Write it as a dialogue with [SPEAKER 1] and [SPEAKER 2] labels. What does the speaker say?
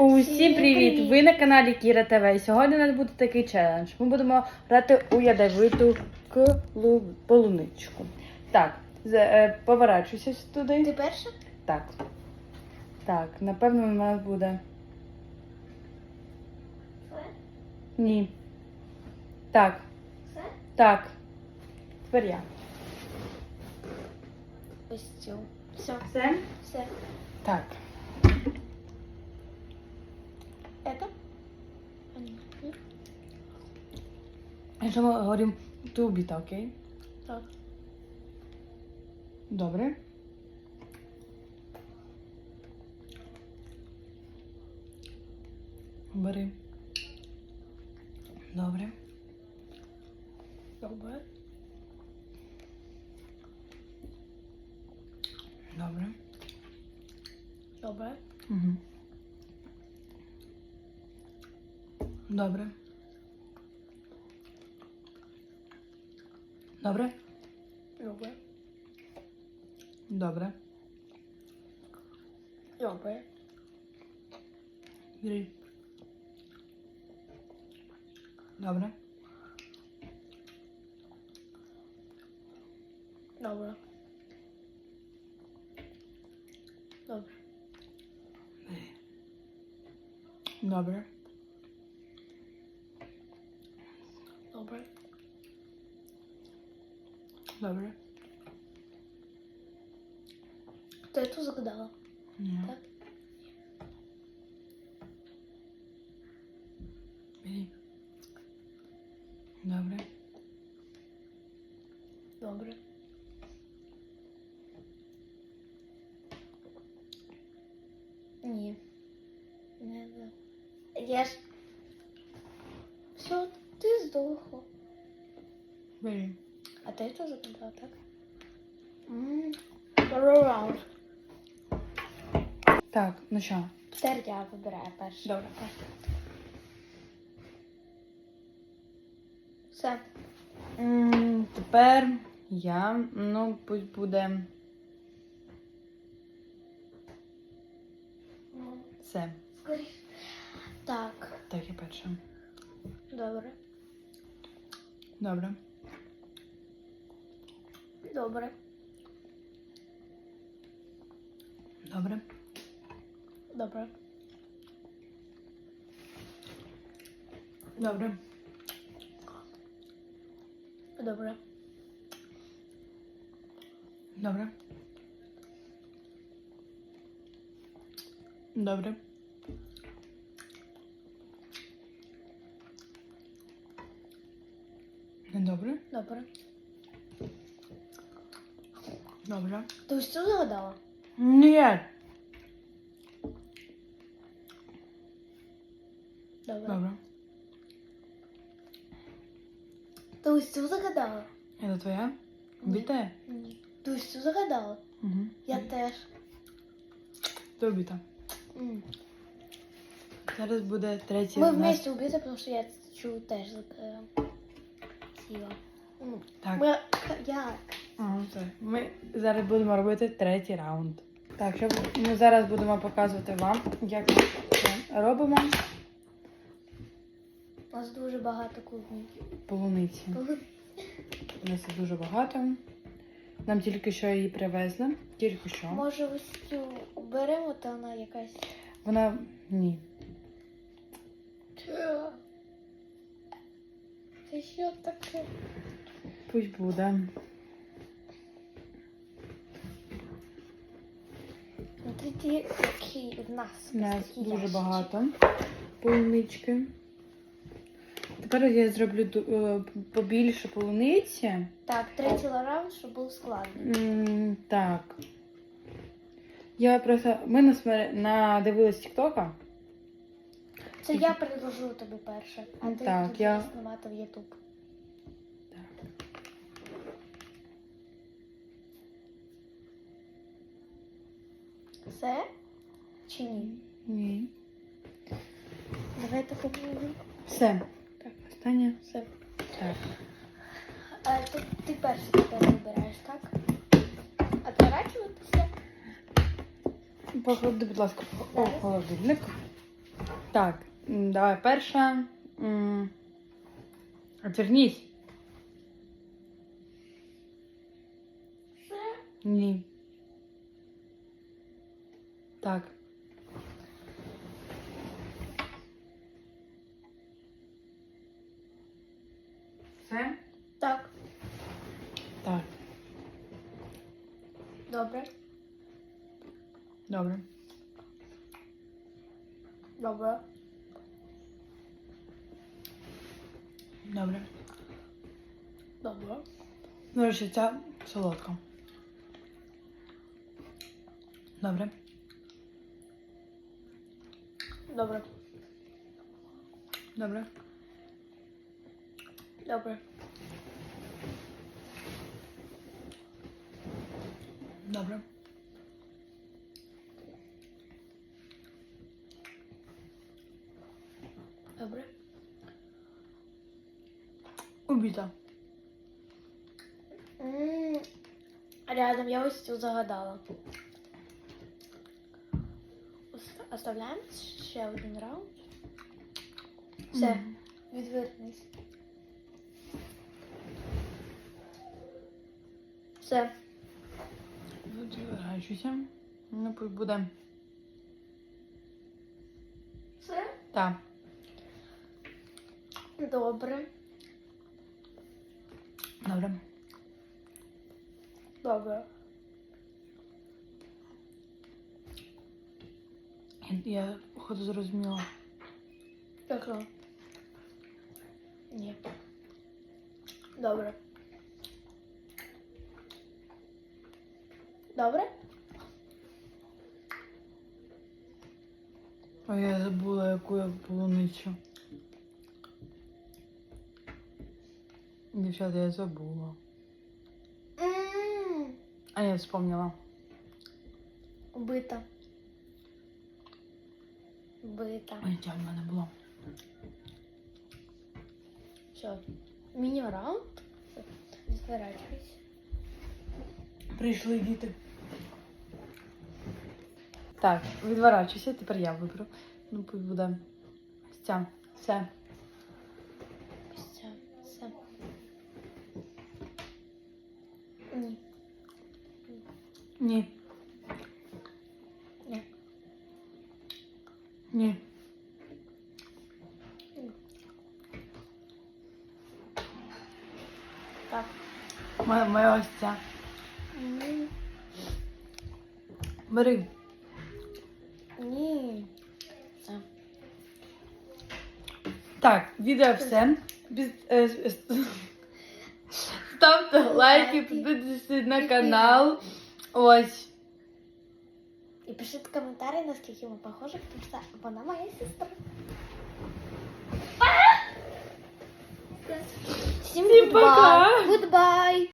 [SPEAKER 1] Усім привіт! Ви на каналі Кіра ТВ. І Сьогодні у нас буде такий челендж. Ми будемо грати у ядовиту полуничку. Так, е, поворачуйся туди.
[SPEAKER 2] Ти перша?
[SPEAKER 1] Так. Так, напевно, у нас буде.
[SPEAKER 2] Все?
[SPEAKER 1] Ні. Так,
[SPEAKER 2] Все?
[SPEAKER 1] так. Тепер я.
[SPEAKER 2] Ось цю. Все.
[SPEAKER 1] Все?
[SPEAKER 2] Все.
[SPEAKER 1] Так.
[SPEAKER 2] Это?
[SPEAKER 1] Якщо ми говоримо тубіта, окей?
[SPEAKER 2] Так.
[SPEAKER 1] Добре. Бери. Добре.
[SPEAKER 2] Добре.
[SPEAKER 1] Добре.
[SPEAKER 2] Добре.
[SPEAKER 1] Угу. Добре. Добре?
[SPEAKER 2] Добре.
[SPEAKER 1] Добре.
[SPEAKER 2] Добре.
[SPEAKER 1] Бери. Добре.
[SPEAKER 2] Добре. Добре.
[SPEAKER 1] Добре. Pai. Dobra.
[SPEAKER 2] To ja tu zagadałam. Nie. Tak? Bili. Dobre. Dobre.
[SPEAKER 1] Бери.
[SPEAKER 2] А ти хто загадала, так? Второй раунд.
[SPEAKER 1] Так, ну що?
[SPEAKER 2] Тепер я вибираю перший.
[SPEAKER 1] Добре.
[SPEAKER 2] Все.
[SPEAKER 1] М, Тепер я, ну, пусть буде все.
[SPEAKER 2] Так,
[SPEAKER 1] Так, я перша.
[SPEAKER 2] добре.
[SPEAKER 1] Добре.
[SPEAKER 2] Добре.
[SPEAKER 1] Добре.
[SPEAKER 2] Добре.
[SPEAKER 1] Добре.
[SPEAKER 2] Добре.
[SPEAKER 1] Добре. Добре. Добре.
[SPEAKER 2] Добре.
[SPEAKER 1] Добре.
[SPEAKER 2] Ти цю загадала?
[SPEAKER 1] Ні.
[SPEAKER 2] Добре.
[SPEAKER 1] Добре.
[SPEAKER 2] Ти цю загадала?
[SPEAKER 1] Це твоя? Біта?
[SPEAKER 2] Ні. Ти цю загадала?
[SPEAKER 1] Угу.
[SPEAKER 2] Я теж.
[SPEAKER 1] То біта.
[SPEAKER 2] М.
[SPEAKER 1] Зараз буде третій.
[SPEAKER 2] Ми
[SPEAKER 1] у нас.
[SPEAKER 2] вместе убиті, тому що я цю теж е, з'їла. М.
[SPEAKER 1] Так.
[SPEAKER 2] Ми... Як?
[SPEAKER 1] Ага, все. Ми зараз будемо робити третій раунд. Так, щоб ми зараз будемо показувати вам, як ми це робимо
[SPEAKER 2] У нас дуже багато клубнів.
[SPEAKER 1] полуниці. У нас дуже багато. Нам тільки що її привезли. Тільки що.
[SPEAKER 2] Може ось цю беремо, то вона якась.
[SPEAKER 1] Вона ні.
[SPEAKER 2] Це що таке?
[SPEAKER 1] Пусть буде.
[SPEAKER 2] Смотрите, який в нас.
[SPEAKER 1] У нас дуже
[SPEAKER 2] ящичок.
[SPEAKER 1] багато полунички. Тепер я зроблю е, побільше полуниці.
[SPEAKER 2] Так, третій раунд, щоб був складний.
[SPEAKER 1] Так. Я просто. Ми насмер- надивились Тіктока.
[SPEAKER 2] Це я предложу тобі перше, а ти
[SPEAKER 1] Так, я-
[SPEAKER 2] знімати в Ютуб. Все? Чи ні?
[SPEAKER 1] Ні.
[SPEAKER 2] Давайте попробуємо.
[SPEAKER 1] Все.
[SPEAKER 2] Так.
[SPEAKER 1] Останнє.
[SPEAKER 2] Все.
[SPEAKER 1] Так.
[SPEAKER 2] А, ти, ти перший тепер вибираєш, так? Отворачуватися?
[SPEAKER 1] Поклади, будь ласка,
[SPEAKER 2] Зараз.
[SPEAKER 1] холодильник. Так, м, давай перша. М, Отвернись. Ні. Так. Все?
[SPEAKER 2] Так.
[SPEAKER 1] Так,
[SPEAKER 2] Добре.
[SPEAKER 1] добре.
[SPEAKER 2] Добре.
[SPEAKER 1] Добре.
[SPEAKER 2] Добре.
[SPEAKER 1] До речі, ця солодка. Добре.
[SPEAKER 2] Добре.
[SPEAKER 1] Добре.
[SPEAKER 2] Добре.
[SPEAKER 1] Добре.
[SPEAKER 2] Добре.
[SPEAKER 1] Убита.
[SPEAKER 2] Рядом я ось цю загадала. Оста- Оставляємо ще один раунд. Все,
[SPEAKER 1] Мгм.
[SPEAKER 2] відвернись. Все.
[SPEAKER 1] Відвергаюся. Ну, пусть буде.
[SPEAKER 2] Все?
[SPEAKER 1] Так.
[SPEAKER 2] Добре.
[SPEAKER 1] Добре.
[SPEAKER 2] Добре.
[SPEAKER 1] Я, походу зрозуміла.
[SPEAKER 2] Так? Ні. Добре. Добре?
[SPEAKER 1] Ой, я забула, яку я полуницю. Дівчата, я забула.
[SPEAKER 2] М,
[SPEAKER 1] А я вспомнила.
[SPEAKER 2] Убита. Убита.
[SPEAKER 1] Ой, в мене було.
[SPEAKER 2] Все. Міні-раунд. Відворачуйся.
[SPEAKER 1] Прийшли діти. Так, відворачуйся, тепер я виберу. Ну, пусть буде. Ця. Все.
[SPEAKER 2] Все. Все. Ні.
[SPEAKER 1] Ні.
[SPEAKER 2] Ні. Так.
[SPEAKER 1] Моя, моя ось ця.
[SPEAKER 2] Ні.
[SPEAKER 1] Бери.
[SPEAKER 2] Ні. Все.
[SPEAKER 1] Так, відео все. Біз- е, с- с- Ставте лайки, підписуйтесь на канал. Ось.
[SPEAKER 2] І пишіть коментарі, наскільки ми похожі, тому що вона моя сестра.
[SPEAKER 1] Şimdi goodbye.
[SPEAKER 2] Goodbye.